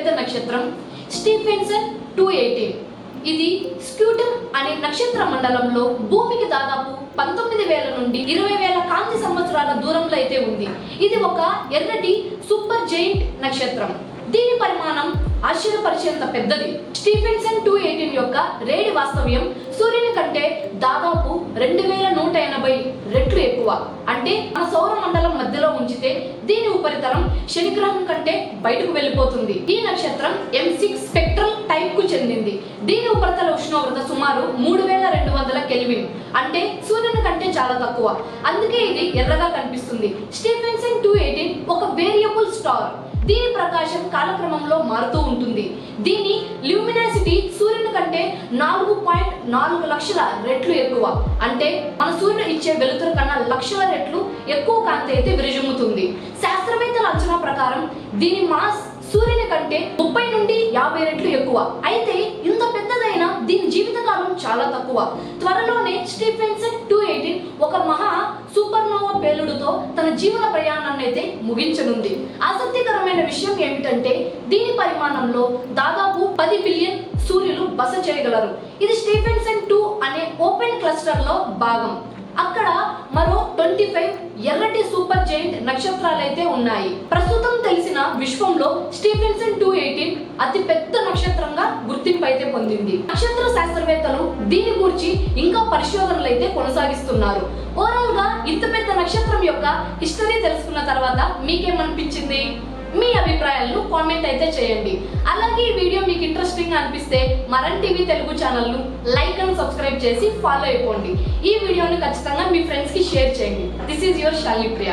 పెద్ద నక్షత్రం. Stephenson two eighteen ఇది స్క్యూటమ్ అనే నక్షత్ర మండలంలో భూమికి దాదాపు పంతొమ్మిది వేల నుండి ఇరవై వేల కాంతి సంవత్సరాల దూరంలో అయితే ఉంది. ఇది ఒక ఎర్రటి సూపర్ జైంట్ నక్షత్రం. దీని పరిమాణం ఆశ్చర్యపరిచేంత పెద్దది. స్టీఫెన్సన్ టూ ఎయిటీన్ యొక్క రేడి వాస్తవ్యం సూర్యుని కంటే దాదాపు రెండు వేల నూట ఎనభై రెట్లు ఎక్కువ. అంటే మన సౌర మండలం మధ్యలో ఉంచితే దీని ఉపరితలం శనిగ్రహం కంటే బయటకు వెళ్ళిపోతుంది. ఈ నక్షత్రం ఎం సిక్స్ స్పెక్ట్రల్ టైప్కు చెందింది. దీని ఉపరితల ఉష్ణోగ్రత సుమారు మూడు వేల రెండు వందల కెల్విన్. అంటే సూర్యుని కంటే చాలా తక్కువ. అందుకే ఇది ఎర్రగా కనిపిస్తుంది. స్టీఫెన్సన్ టూ ఎయిటీన్ ఒక వేరియబుల్ స్టార్. దీని ప్రకాశం కాలక్రమంలో మారుతూ ఉంటుంది. దీని ల్యూమినాసిటీ సూర్యుని కంటే నాలుగు పాయింట్ నాలుగు లక్షల రెట్లు ఎక్కువ. అంటే మన సూర్యుడు ఇచ్చే వెలుతురు కన్నా లక్షల రెట్లు ఎక్కువ కాంతి అయితే విరజిమ్ముతుంది. శాస్త్రవేత్తల అంచనా ప్రకారం దీని మాస్ సూర్యుని కంటే ముప్పై నుండి యాభై రెట్లు ఎక్కువ. అయితే ఇంత పెద్దదైన దీని జీవితకాలం చాలా తక్కువ. త్వరలోనే స్టీఫెన్సన్ టూ ఎయిటీన్ ఒక మహా సూపర్నోవా పేలుడుతో తన జీవన ప్రయాణాన్ని అయితే ముగించనుంది. ఆసక్తికరమైన విషయం ఏమిటంటే దీని పరిమాణంలో దాదాపు పది బిలియన్ సూర్యులు బస చేయగలరు. ఇది స్టీఫెన్సన్ టూ అనే ఓపెన్ క్లస్టర్లో భాగం. అక్కడ ట్వంటీ ఫైవ్ ఎర్రటి సూపర్ జైంట్ నక్షత్రాలైతే ఉన్నాయి. ప్రస్తుతం తెలిసిన విశ్వంలో స్టీఫెన్సన్ టూ ఎయిటీన్ అతి పెద్ద నక్షత్రంగా గుర్తింపు అయితే పొందింది. నక్షత్ర శాస్త్రవేత్తలు దీని గురించి ఇంకా పరిశోధనలు అయితే కొనసాగిస్తున్నారు. ఓవరాల్గా ఇంత పెద్ద నక్షత్రం యొక్క హిస్టరీ తెలుసుకున్న తర్వాత మీకేమనిపించింది? మీ అభిప్రాయాలను కామెంట్ అయితే చేయండి. ఈ వీడియో మీకు ఇంట్రెస్టింగ్ అనిపిస్తే మరన్ టీవీ తెలుగు ఛానల్ను లైక్ అండ్ సబ్స్క్రైబ్ చేసి ఫాలో అయిపోండి. ఈ వీడియోని ఖచ్చితంగా మీ ఫ్రెండ్స్కి షేర్ చేయండి. This is your శాలిప్రియ